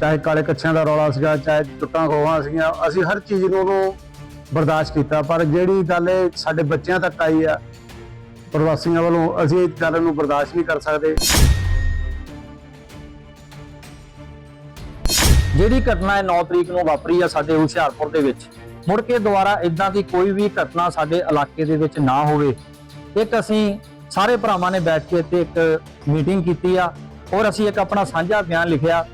ਚਾਹੇ ਕਾਲੇ ਕੱਛਿਆਂ ਦਾ ਰੌਲਾ ਸੀਗਾ, ਚਾਹੇ ਟੁੱਟਾਂ ਖੋਹਾਂ ਸੀਗੀਆਂ, ਅਸੀਂ ਹਰ ਚੀਜ਼ ਨੂੰ ਉਹਨੂੰ ਬਰਦਾਸ਼ਤ ਕੀਤਾ, ਪਰ ਜਿਹੜੀ ਗੱਲ ਇਹ ਸਾਡੇ ਬੱਚਿਆਂ ਤੱਕ ਆਈ ਆ, ਪ੍ਰਵਾਸੀਆਂ ਵੱਲੋਂ, ਅਸੀਂ ਇਹ ਗੱਲ ਨੂੰ ਬਰਦਾਸ਼ਤ ਨਹੀਂ ਕਰ ਸਕਦੇ। ਜਿਹੜੀ ਘਟਨਾ ਹੈ 9 ਤਰੀਕ ਨੂੰ ਵਾਪਰੀ ਆ ਸਾਡੇ ਹੁਸ਼ਿਆਰਪੁਰ ਦੇ ਵਿੱਚ, ਮੁੜ ਕੇ ਦੁਬਾਰਾ ਇਦਾਂ ਦੀ ਕੋਈ ਵੀ ਘਟਨਾ ਸਾਡੇ ਇਲਾਕੇ ਦੇ ਵਿੱਚ ਨਾ ਹੋਵੇ। ਇੱਕ ਅਸੀਂ ਸਾਰੇ ਭਰਾਵਾਂ ਨੇ ਬੈਠ ਕੇ ਇੱਥੇ ਇੱਕ ਮੀਟਿੰਗ ਕੀਤੀ ਆ ਔਰ ਅਸੀਂ ਇੱਕ ਆਪਣਾ ਸਾਂਝਾ ਬਿਆਨ ਲਿਖਿਆ।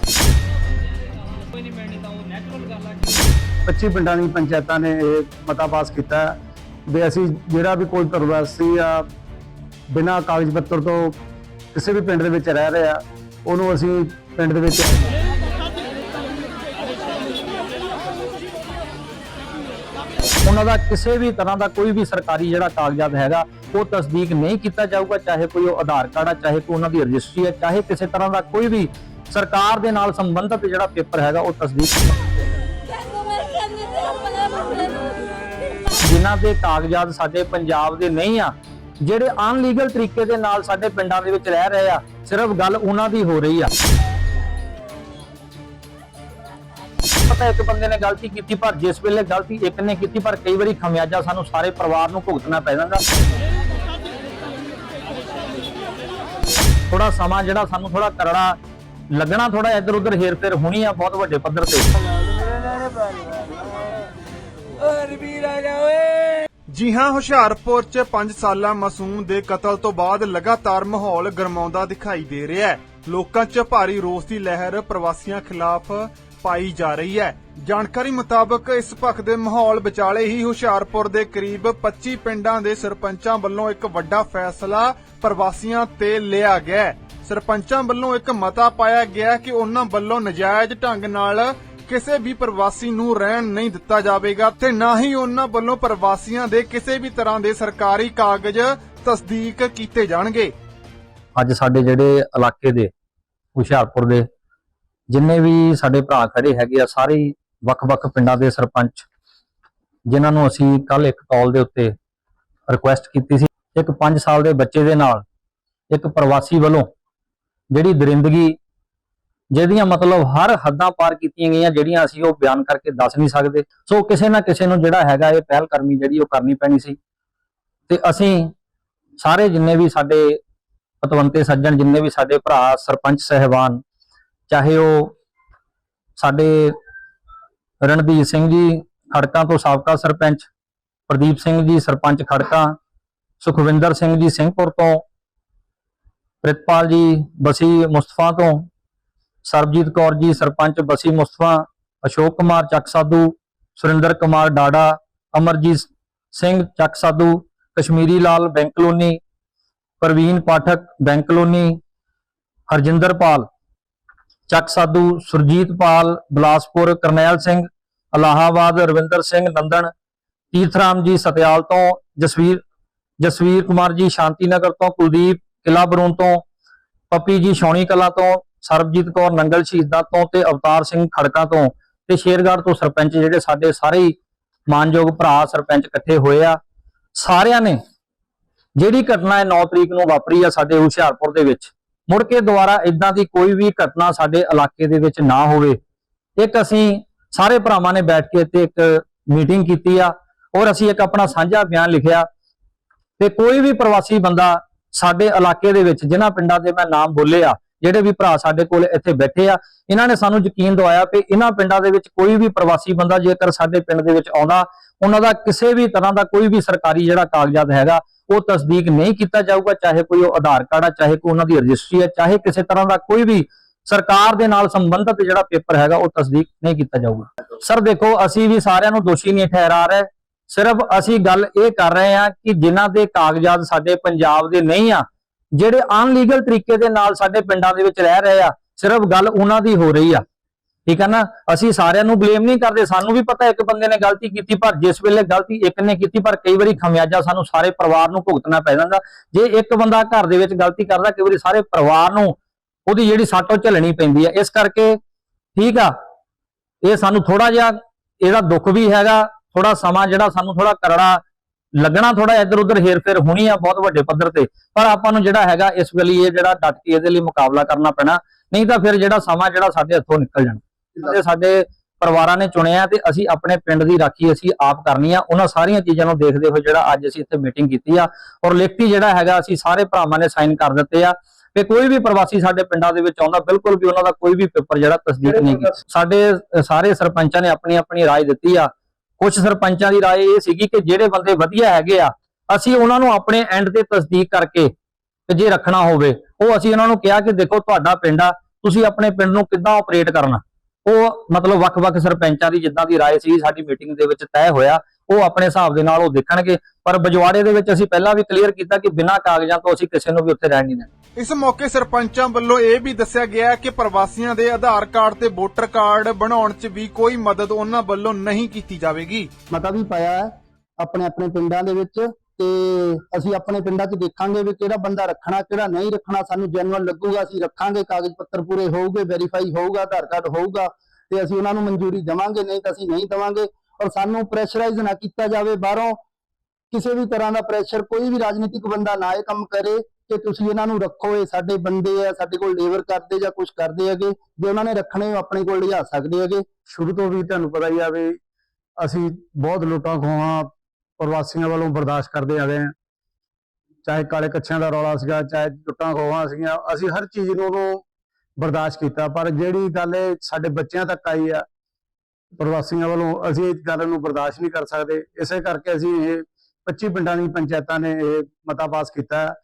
25 ਪਿੰਡਾਂ ਦੀ ਪੰਚਾਇਤਾਂ ਨੇ ਇਹ ਮਤਾ ਪਾਸ ਕੀਤਾ ਵੀ ਅਸੀਂ ਜਿਹੜਾ ਵੀ ਕੋਈ ਪ੍ਰਵਾਸੀ ਆ, ਬਿਨਾਂ ਕਾਗਜ਼ ਪੱਤਰ ਤੋਂ ਕਿਸੇ ਵੀ ਪਿੰਡ ਦੇ ਵਿੱਚ ਰਹਿ ਰਿਹਾ, ਉਹਨੂੰ ਅਸੀਂ ਪਿੰਡ ਦੇ ਵਿੱਚ ਉਹਨਾਂ ਦਾ ਕਿਸੇ ਵੀ ਤਰ੍ਹਾਂ ਦਾ ਕੋਈ ਵੀ ਸਰਕਾਰੀ ਜਿਹੜਾ ਕਾਗਜ਼ਾਤ ਹੈਗਾ ਉਹ ਤਸਦੀਕ ਨਹੀਂ ਕੀਤਾ ਜਾਊਗਾ, ਚਾਹੇ ਕੋਈ ਉਹ ਆਧਾਰ ਕਾਰਡ ਆ, ਚਾਹੇ ਕੋਈ ਉਹਨਾਂ ਦੀ ਰਜਿਸਟਰੀ ਹੈ ਚਾਹੇ ਕਿਸੇ ਤਰ੍ਹਾਂ ਦਾ ਕੋਈ ਵੀ ਸਰਕਾਰ ਦੇ ਨਾਲ ਸੰਬੰਧਿਤ ਜਿਹੜਾ ਪੇਪਰ ਹੈਗਾ, ਉਹ ਤਸਦੀਕ ਜਿਨ੍ਹਾਂ ਦੇ ਕਾਗਜ਼ਾਤ ਸਾਡੇ ਪੰਜਾਬ ਦੇ ਨਹੀਂ ਆ, ਜਿਹੜੇ ਅਨਲੀਗਲ ਤਰੀਕੇ ਦੇ ਨਾਲ ਸਾਡੇ ਪਿੰਡਾਂ ਦੇ ਵਿੱਚ ਰਹਿ ਰਹੇ ਆ, ਸਿਰਫ ਗੱਲ ਉਹਨਾਂ ਦੀ ਹੋ ਰਹੀ ਆ। ਪਤਾ ਇੱਕ ਬੰਦੇ ਨੇ ਗਲਤੀ ਕੀਤੀ, ਪਰ ਜਿਸ ਵੇਲੇ ਗਲਤੀ ਇੱਕ ਨੇ ਕੀਤੀ, ਪਰ ਕਈ ਵਾਰੀ ਖਮਿਆਜਾ ਸਾਨੂੰ ਸਾਰੇ ਪਰਿਵਾਰ ਨੂੰ ਭੁਗਤਣਾ ਪੈ ਜਾਂਦਾ। ਥੋੜਾ ਸਮਾਂ ਜਿਹੜਾ ਸਾਨੂੰ ਥੋੜਾ ਕਰੜਾ ਲੱਗਣਾ ਥੋੜਾ ਇੱਧਰ ਉੱਧਰ ਹੇਰ ਫੇਰ ਹੋਣੀ ਆ ਬਹੁਤ ਵੱਡੇ ਪੱਧਰ ਤੇ। ਜੀ ਹਾਂ, ਹੁਸ਼ਿਆਰਪੁਰ 'ਚ 5 ਸਾਲਾ ਮਾਸੂਮ ਦੇ ਕਤਲ ਤੋਂ ਬਾਅਦ ਲਗਾਤਾਰ ਮਾਹੌਲ ਗਰਮਾਉਂਦਾ ਦਿਖਾਈ ਦੇ ਰਿਹਾ ਹੈ। ਲੋਕਾਂ 'ਚ ਭਾਰੀ ਰੋਸ ਦੀ ਲਹਿਰ ਪ੍ਰਵਾਸੀਆਂ ਖਿਲਾਫ ਪਾਈ ਜਾ ਰਹੀ ਹੈ। ਜਾਣਕਾਰੀ ਮੁਤਾਬਕ ਇਸ ਭਖ ਦੇ ਮਾਹੌਲ ਵਿਚਾਲੇ ਹੀ ਹੁਸ਼ਿਆਰਪੁਰ ਦੇ ਕਰੀਬ 25 ਪਿੰਡਾਂ ਦੇ ਸਰਪੰਚਾਂ ਵੱਲੋਂ ਇੱਕ ਵੱਡਾ ਫੈਸਲਾ ਪ੍ਰਵਾਸੀਆਂ ਤੇ ਲਿਆ ਗਿਆ ਸਰਪੰਚਾਂ ਵੱਲੋਂ ਇੱਕ ਮਤਾ ਪਾਇਆ ਗਿਆ ਕਿ ਉਹਨਾਂ ਵੱਲੋਂ ਨਜਾਇਜ਼ ਢੰਗ ਨਾਲ ਕਿਸੇ ਵੀ ਪ੍ਰਵਾਸੀ ਨੂੰ ਰਹਿਣ ਨਹੀਂ ਦਿੱਤਾ ਜਾਵੇਗਾ ਤੇ ਨਾ ਹੀ ਉਹਨਾਂ ਵੱਲੋਂ ਪ੍ਰਵਾਸੀਆਂ ਦੇ ਕਿਸੇ ਵੀ ਤਰ੍ਹਾਂ ਦੇ ਸਰਕਾਰੀ ਕਾਗਜ਼ ਤਸਦੀਕ ਕੀਤੇ ਜਾਣਗੇ। ਅੱਜ ਸਾਡੇ ਜਿਹੜੇ ਇਲਾਕੇ ਦੇ ਹੁਸ਼ਿਆਰਪੁਰ ਦੇ ਜਿੰਨੇ ਵੀ ਸਾਡੇ ਭਰਾ ਖੜੇ ਹੈਗੇ ਆ, ਸਾਰੇ ਵੱਖ-ਵੱਖ ਪਿੰਡਾਂ ਦੇ ਸਰਪੰਚ, ਜਿਨ੍ਹਾਂ ਨੂੰ ਅਸੀਂ ਕੱਲ ਇੱਕ ਕਾਲ ਦੇ ਉੱਤੇ ਰਿਕੁਐਸਟ ਕੀਤੀ ਸੀ। ਇੱਕ 5 ਸਾਲ ਦੇ ਬੱਚੇ ਦੇ ਨਾਲ ਇੱਕ ਪ੍ਰਵਾਸੀ ਵੱਲੋਂ ਜਿਹੜੀ ਦਰਿੰਦਗੀ, ਜਿਹਦੀਆਂ ਮਤਲਬ ਹਰ ਹੱਦਾਂ ਪਾਰ ਕੀਤੀਆਂ ਗਈਆਂ, ਜਿਹੜੀਆਂ ਅਸੀਂ ਉਹ ਬਿਆਨ ਕਰਕੇ ਦੱਸ ਨਹੀਂ ਸਕਦੇ। ਸੋ ਕਿਸੇ ਨਾ ਕਿਸੇ ਨੂੰ ਜਿਹੜਾ ਹੈਗਾ ਇਹ ਪਹਿਲ ਕਰਮੀ ਜਿਹੜੀ ਉਹ ਕਰਨੀ ਪੈਣੀ ਸੀ। ਤੇ ਅਸੀਂ ਸਾਰੇ ਜਿੰਨੇ ਵੀ ਸਾਡੇ ਪਤਵੰਤੇ ਸੱਜਣ, ਜਿੰਨੇ ਵੀ ਸਾਡੇ ਭਰਾ ਸਰਪੰਚ ਸਹਿਬਾਨ ਚਾਹੇ ਉਹ ਸਾਡੇ ਰਣਦੀਪ ਸਿੰਘ ਜੀ ਖੜਕਾਂ ਤੋਂ ਸਾਬਕਾ ਸਰਪੰਚ, ਪ੍ਰਦੀਪ ਸਿੰਘ ਜੀ ਸਰਪੰਚ ਖੜਕਾਂ, ਸੁਖਵਿੰਦਰ ਸਿੰਘ ਜੀ ਸਿੰਘਪੁਰ ਤੋਂ, ਪ੍ਰਿਤਪਾਲ ਜੀ ਬਸੀ ਮੁਸਤਫਾ ਤੋਂ, ਸਰਬਜੀਤ ਕੌਰ ਜੀ ਸਰਪੰਚ ਬਸੀ ਮੁਸਤਫਾ, ਅਸ਼ੋਕ ਕੁਮਾਰ ਚੱਕ ਸਾਧੂ, ਸੁਰਿੰਦਰ ਕੁਮਾਰ ਡਾੜਾ ਅਮਰਜੀਤ ਸਿੰਘ ਚੱਕ ਸਾਧੂ, ਕਸ਼ਮੀਰੀ ਲਾਲ ਬੈਂਕਲੋਨੀ, ਪ੍ਰਵੀਨ ਪਾਠਕ ਬੈਂਕਲੋਨੀ, ਹਰਜਿੰਦਰ ਪਾਲ ਚੱਕ ਸਾਧੂ ਸੁਰਜੀਤ ਪਾਲ ਬਲਾਸਪੁਰ, ਕਰਨੈਲ ਸਿੰਘ, ਅਲਾਹਾਬਾਦ, ਰਵਿੰਦਰ ਸਿੰਘ ਨੰਦਨ, ਤੀਰਥਰਾਮ ਜੀ ਸਤਿਆਲ ਤੋਂ, ਜਸਵੀਰ ਜਸਵੀਰ ਕੁਮਾਰ ਜੀ ਸ਼ਾਂਤੀ ਨਗਰ ਤੋਂ, ਕੁਲਦੀਪ ਕਿਲਾ ਬਰੂਨ ਤੋਂ, ਪੱਪੀ ਜੀ ਸ਼ੌਣੀ ਕਲਾ ਤੋਂ, ਸਰਬਜੀਤ ਕੌਰ ਨੰਗਲ ਸ਼ਹੀਦਾਂ ਤੋਂ ਤੇ ਅਵਤਾਰ ਸਿੰਘ ਖੜਕਾ ਤੋਂ ਤੇ ਸ਼ੇਰਗੜ੍ਹ ਤੋਂ ਸਰਪੰਚ ਜਿਹੜੇ ਸਾਡੇ ਸਾਰੇ ਮਾਨਯੋਗ ਭਰਾ ਸਰਪੰਚ ਇਕੱਠੇ ਹੋਏ ਆ। ਸਾਰਿਆਂ ਨੇ ਜਿਹੜੀ ਘਟਨਾ ਹੈ 9 ਤਰੀਕ ਨੂੰ ਵਾਪਰੀ ਆ ਸਾਡੇ ਹੁਸ਼ਿਆਰਪੁਰ ਦੇ ਵਿੱਚ ਮੁੜ ਕੇ ਦੁਬਾਰਾ ਇਦਾਂ ਦੀ ਕੋਈ ਵੀ ਘਟਨਾ ਸਾਡੇ ਇਲਾਕੇ ਦੇ ਵਿੱਚ ਨਾ ਹੋਵੇ। ਇੱਕ ਅਸੀਂ ਸਾਰੇ ਭਰਾਵਾਂ ਨੇ ਬੈਠ ਕੇ ਤੇ ਇੱਕ ਮੀਟਿੰਗ ਕੀਤੀ ਆ ਔਰ ਅਸੀਂ ਇੱਕ ਆਪਣਾ ਸਾਂਝਾ ਬਿਆਨ ਲਿਖਿਆ ਤੇ ਕੋਈ ਵੀ ਪ੍ਰਵਾਸੀ ਬੰਦਾ ਸਾਡੇ ਇਲਾਕੇ ਦੇ ਵਿੱਚ, ਜਿਨ੍ਹਾਂ ਪਿੰਡਾਂ ਦੇ ਮੈਂ ਨਾਮ ਬੋਲੇ ਆ, ਜਿਹੜੇ ਵੀ ਭਰਾ ਸਾਡੇ ਕੋਲ ਇੱਥੇ ਬੈਠੇ ਆ, ਇਹਨਾਂ ਨੇ ਸਾਨੂੰ ਯਕੀਨ ਦਵਾਇਆ ਕਿ ਇਹਨਾਂ ਪਿੰਡਾਂ ਦੇ ਵਿੱਚ ਕੋਈ ਵੀ ਪ੍ਰਵਾਸੀ ਬੰਦਾ ਜੇਕਰ ਸਾਡੇ ਪਿੰਡ ਦੇ ਵਿੱਚ ਆਉਂਦਾ, ਉਹਨਾਂ ਦਾ ਕਿਸੇ ਵੀ ਤਰ੍ਹਾਂ ਦਾ ਕੋਈ ਵੀ ਸਰਕਾਰੀ ਜਿਹੜਾ ਕਾਗਜ਼ਾਤ ਹੈਗਾ ਉਹ ਤਸਦੀਕ ਨਹੀਂ ਕੀਤਾ ਜਾਊਗਾ, ਚਾਹੇ ਕੋਈ ਉਹ ਆਧਾਰ ਕਾਰਡ ਆ, ਚਾਹੇ ਕੋਈ ਉਹਨਾਂ ਦੀ ਰਜਿਸਟਰੀ ਹੈ ਚਾਹੇ ਕਿਸੇ ਤਰ੍ਹਾਂ ਦਾ ਕੋਈ ਵੀ ਸਰਕਾਰ ਦੇ ਨਾਲ ਸੰਬੰਧਿਤ ਜਿਹੜਾ ਪੇਪਰ ਹੈਗਾ, ਉਹ ਤਸਦੀਕ ਨਹੀਂ ਕੀਤਾ ਜਾਊਗਾ। ਸਰ ਦੇਖੋ, ਅਸੀਂ ਵੀ ਸਾਰਿਆਂ ਨੂੰ ਦੋਸ਼ੀ ਨਹੀਂ ਠਹਿਰਾ ਰਹੇ। ਸਿਰਫ ਅਸੀਂ ਗੱਲ ਇਹ ਕਰ ਰਹੇ ਹਾਂ ਕਿ ਜਿਨ੍ਹਾਂ ਦੇ ਕਾਗਜ਼ਾਤ ਸਾਡੇ ਪੰਜਾਬ ਦੇ ਨਹੀਂ ਆ, ਜਿਹੜੇ ਅਨਲੀਗਲ ਤਰੀਕੇ ਦੇ ਨਾਲ ਸਾਡੇ ਪਿੰਡਾਂ ਦੇ ਵਿੱਚ ਰਹਿ ਰਹੇ ਆ, ਸਿਰਫ ਗੱਲ ਉਹਨਾਂ ਦੀ ਹੋ ਰਹੀ ਆ। ਠੀਕ ਹੈ ਨਾ? ਅਸੀਂ ਸਾਰਿਆਂ ਨੂੰ ਬਲੇਮ ਨਹੀਂ ਕਰਦੇ। ਸਾਨੂੰ ਵੀ ਪਤਾ ਇੱਕ ਬੰਦੇ ਨੇ ਗਲਤੀ ਕੀਤੀ, ਪਰ ਜਿਸ ਵੇਲੇ ਗਲਤੀ ਇੱਕ ਨੇ ਕੀਤੀ, ਪਰ ਕਈ ਵਾਰੀ ਖਮਿਆਜਾ ਸਾਨੂੰ ਸਾਰੇ ਪਰਿਵਾਰ ਨੂੰ ਭੁਗਤਣਾ ਪੈ ਜਾਂਦਾ। ਜੇ ਇੱਕ ਬੰਦਾ ਘਰ ਦੇ ਵਿੱਚ ਗਲਤੀ ਕਰਦਾ, ਕਈ ਵਾਰੀ ਸਾਰੇ ਪਰਿਵਾਰ ਨੂੰ ਉਹਦੀ ਜਿਹੜੀ ਸੱਟ ਉਹ ਝੱਲਣੀ ਪੈਂਦੀ ਹੈ ਇਸ ਕਰਕੇ ਠੀਕ ਆ, ਇਹ ਸਾਨੂੰ ਥੋੜਾ ਜਿਹਾ ਇਹਦਾ ਦੁੱਖ ਵੀ ਹੈਗਾ। ਥੋੜਾ ਸਮਾਂ ਜਿਹੜਾ ਸਾਨੂੰ ਥੋੜਾ ਕਰੜਾ ਲੱਗਣਾ ਥੋੜਾ ਇੱਧਰ ਉੱਧਰ ਹੇਰ-ਫੇਰ ਹੋਣੀ ਆ ਬਹੁਤ ਵੱਡੇ ਪੱਧਰ ਤੇ। ਪਰ ਆਪਾਂ ਨੂੰ ਜਿਹੜਾ ਹੈਗਾ, ਇਸ ਵੇਲੇ ਇਹ ਜਿਹੜਾ ਡਟ ਕੇ ਇਹਦੇ ਲਈ ਮੁਕਾਬਲਾ ਕਰਨਾ ਪੈਣਾ। ਨਹੀਂ ਤਾਂ ਫਿਰ ਜਿਹੜਾ ਸਮਾਂ ਜਿਹੜਾ ਸਾਡੇ ਹੱਥੋਂ ਨਿਕਲ ਜਾਣਾ। ਤੇ ਸਾਡੇ ਪਰਿਵਾਰਾਂ ਨੇ ਚੁਣਿਆ ਤੇ ਅਸੀਂ ਆਪਣੇ ਪਿੰਡ ਦੀ ਰਾਖੀ ਅਸੀਂ ਆਪ ਕਰਨੀ ਆ ਉਹਨਾਂ ਸਾਰੀਆਂ ਚੀਜ਼ਾਂ ਨੂੰ ਦੇਖਦੇ ਹੋਏ ਜਿਹੜਾ ਅੱਜ ਅਸੀਂ ਇੱਥੇ ਮੀਟਿੰਗ ਕੀਤੀ ਆ ਔਰ ਲਿਖਤੀ ਜਿਹੜਾ ਹੈਗਾ ਅਸੀਂ ਸਾਰੇ ਭਰਾਵਾਂ ਨੇ ਸਾਈਨ ਕਰ ਦਿੱਤੇ ਆ ਕਿ ਕੋਈ ਵੀ ਪ੍ਰਵਾਸੀ ਸਾਡੇ ਪਿੰਡਾਂ ਦੇ ਵਿੱਚ ਆਉਂਦਾ ਬਿਲਕੁਲ ਵੀ ਉਹਨਾਂ ਦਾ ਕੋਈ ਵੀ ਪੇਪਰ ਜਿਹੜਾ ਤਸਦੀਕ ਨਹੀਂ ਕੀਤੀ ਸਾਡੇ ਅ, ਸਾਰੇ ਸਰਪੰਚਾਂ ਨੇ ਆਪਣੀ ਆਪਣੀ رائے ਦਿੱਤੀ ਆ ਕੁਝ ਸਰਪੰਚਾਂ ਦੀ رائے ਇਹ ਸੀਗੀ ਕਿ ਜਿਹੜੇ ਬੰਦੇ ਵਧੀਆ ਹੈਗੇ ਆ ਅਸੀਂ ਉਹਨਾਂ ਨੂੰ ਆਪਣੇ ਐਂਡ ਤੇ ਤਸਦੀਕ ਕਰਕੇ ਤੇ ਜੇ ਰੱਖਣਾ ਹੋਵੇ ਉਹ ਅਸੀਂ ਉਹਨਾਂ ਨੂੰ ਕਿਹਾ ਕਿ ਦੇਖੋ ਤੁਹਾਡਾ ਪਿੰਡ ਆ ਤੁਸੀਂ ਆਪਣੇ ਪਿੰਡ ਨੂੰ ਕਿੱਦਾਂ ਆਪਰੇਟ ਕਰਨਾ ਉਹ ਮਤਲਬ ਵੱਖ-ਵੱਖ ਸਰਪੰਚਾਂ ਦੀ ਜਿੱਦਾਂ ਦੀ رائے ਸੀ ਸਾਡੀ ਮੀਟਿੰਗ ਦੇ ਵਿੱਚ ਤੈਅ ਹੋਇਆ ਉਹ ਆਪਣੇ ਹਿਸਾਬ ਦੇ ਨਾਲ ਉਹ ਦੇਖਣਗੇ ਪਰ ਬਜਵਾੜੇ ਦੇ ਵਿੱਚ ਅਸੀਂ ਪਹਿਲਾਂ ਵੀ ਕਲੀਅਰ ਕੀਤਾ ਕਿ ਬਿਨਾਂ ਕਾਗਜ਼ਾਂ ਤੋਂ ਅਸੀਂ ਕਿਸੇ ਨੂੰ ਵੀ ਉੱਥੇ ਰਹਿਣ ਨਹੀਂ ਦੇਣਾ ਇਸ ਮੌਕੇ ਸਰਪੰਚਾਂ ਵੱਲੋਂ ਇਹ ਵੀ ਦੱਸਿਆ ਗਿਆ ਕਿ ਪ੍ਰਵਾਸੀਆਂ ਦੇ ਆਧਾਰ ਕਾਰਡ ਤੇ ਵੋਟਰ ਕਾਰਡ ਬਣਾਉਣ 'ਚ ਵੀ ਕੋਈ ਮਦਦ ਉਹਨਾਂ ਵੱਲੋਂ ਨਹੀਂ ਕੀਤੀ ਜਾਵੇਗੀ ਮਤਾ ਵੀ ਪਾਇਆ ਹੈ ਆਪਣੇ ਆਪਣੇ ਪਿੰਡਾਂ ਦੇ ਵਿੱਚ ਤੇ ਅਸੀਂ ਆਪਣੇ ਪਿੰਡਾਂ 'ਚ ਦੇਖਾਂਗੇ ਵੀ ਕਿਹੜਾ ਬੰਦਾ ਰੱਖਣਾ, ਕਿਹੜਾ ਨਹੀਂ ਰੱਖਣਾ, ਸਾਨੂੰ ਜੈਨੂਅਲ ਲੱਗੂਗਾ, ਅਸੀਂ ਰੱਖਾਂਗੇ, ਕਾਗਜ਼ ਪੱਤਰ ਪੂਰੇ ਹੋਊਗੇ ਵੈਰੀਫਾਈ ਹੋਊਗਾ, ਆਧਾਰ ਕਾਰਡ ਹੋਊਗਾ ਤੇ ਅਸੀਂ ਉਹਨਾਂ ਨੂੰ ਮਨਜ਼ੂਰੀ ਦੇਵਾਂਗੇ, ਨਹੀਂ ਤਾਂ ਅਸੀਂ ਨਹੀਂ ਦੇਵਾਂਗੇ ਔਰ ਸਾਨੂੰ ਪ੍ਰੈਸ਼ਰਾਈਜ਼ ਨਾ ਕੀਤਾ ਜਾਵੇ ਬਾਹਰੋਂ ਕਿਸੇ ਵੀ ਤਰ੍ਹਾਂ ਦਾ ਪ੍ਰੈਸ਼ਰ ਕੋਈ ਵੀ ਰਾਜਨੀਤਿਕ ਬੰਦਾ ਨਾ ਇਹ ਕੰਮ ਕਰੇ ਕਿ ਤੁਸੀਂ ਇਹਨਾਂ ਨੂੰ ਰੱਖੋ, ਇਹ ਸਾਡੇ ਬੰਦੇ ਆ, ਸਾਡੇ ਕੋਲ ਲੇਬਰ ਕਰਦੇ ਜਾਂ ਕੁਝ ਕਰਦੇ ਹੈਗੇ, ਜੇ ਉਹਨਾਂ ਨੇ ਰੱਖਣੇ ਆਪਣੇ ਕੋਲ ਲਿਜਾ ਸਕਦੇ ਹੈਗੇ। ਸ਼ੁਰੂ ਤੋਂ ਵੀ ਤੁਹਾਨੂੰ ਪਤਾ ਹੀ ਆ ਵੀ ਅਸੀਂ ਬਹੁਤ ਲੁੱਟਾਂ ਖੋਹਾਂ ਪ੍ਰਵਾਸੀਆਂ ਵੱਲੋਂ ਬਰਦਾਸ਼ਤ ਕਰਦੇ ਆ ਰਹੇ ਹਾਂ। ਚਾਹੇ ਕਾਲੇ ਕੱਛਿਆਂ ਦਾ ਰੌਲਾ ਸੀਗਾ, ਚਾਹੇ ਲੁੱਟਾਂ ਖੋਹਾਂ ਸੀਗੀਆਂ, ਅਸੀਂ ਹਰ ਚੀਜ਼ ਨੂੰ ਉਹਨੂੰ ਬਰਦਾਸ਼ਤ ਕੀਤਾ, ਪਰ ਜਿਹੜੀ ਗੱਲ ਇਹ ਸਾਡੇ ਬੱਚਿਆਂ ਤੱਕ ਆਈ ਆ, ਪ੍ਰਵਾਸੀਆਂ ਵੱਲੋਂ ਅਸੀਂ ਇਸ ਗੱਲ ਨੂੰ ਬਰਦਾਸ਼ਤ ਨਹੀਂ ਕਰ ਸਕਦੇ। ਇਸੇ ਕਰਕੇ ਅਸੀਂ ਇਹ 25 ਪਿੰਡਾਂ ਦੀ ਪੰਚਾਇਤਾਂ ਨੇ ਇਹ ਮਤਾ ਪਾਸ ਕੀਤਾ ਹੈ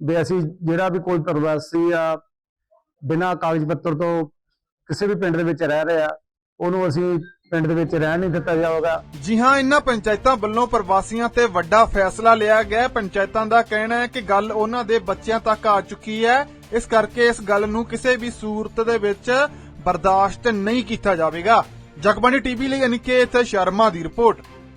ਵੀ ਅਸੀਂ ਜਿਹੜਾ ਵੀ ਕੋਈ ਪ੍ਰਵਾਸੀ ਆ, ਬਿਨਾਂ ਕਾਗਜ਼ ਪੱਤਰ ਤੋਂ ਕਿਸੇ ਵੀ ਪਿੰਡ ਦੇ ਵਿੱਚ ਰਹਿ ਰਿਹਾ, ਉਹਨੂੰ ਅਸੀਂ ਪਿੰਡ ਦੇ ਵਿੱਚ ਰਹਿਣ ਨਹੀਂ ਦਿੱਤਾ ਜਾਵੇਗਾ ਜੀ ਹਾਂ, ਇਨ੍ਹਾਂ ਪੰਚਾਇਤਾਂ ਵੱਲੋਂ ਪ੍ਰਵਾਸੀਆਂ ਤੇ ਵੱਡਾ ਫੈਸਲਾ ਲਿਆ ਗਿਆ ਹੈ। ਪੰਚਾਇਤਾਂ ਦਾ ਕਹਿਣਾ ਹੈ ਕਿ ਗੱਲ ਉਹਨਾਂ ਦੇ ਬੱਚਿਆਂ ਤੱਕ ਆ ਚੁੱਕੀ ਹੈ। ਇਸ ਕਰਕੇ ਇਸ ਗੱਲ ਨੂੰ ਕਿਸੇ ਵੀ ਸੂਰਤ ਦੇ ਵਿੱਚ ਬਰਦਾਸ਼ਤ ਨਹੀਂ ਕੀਤਾ ਜਾਵੇਗਾ। ਜਗਬਾਣੀ ਟੀਵੀ ਲਈ ਅਨਿਕੇਤ ਸ਼ਰਮਾ ਦੀ ਰਿਪੋਰਟ।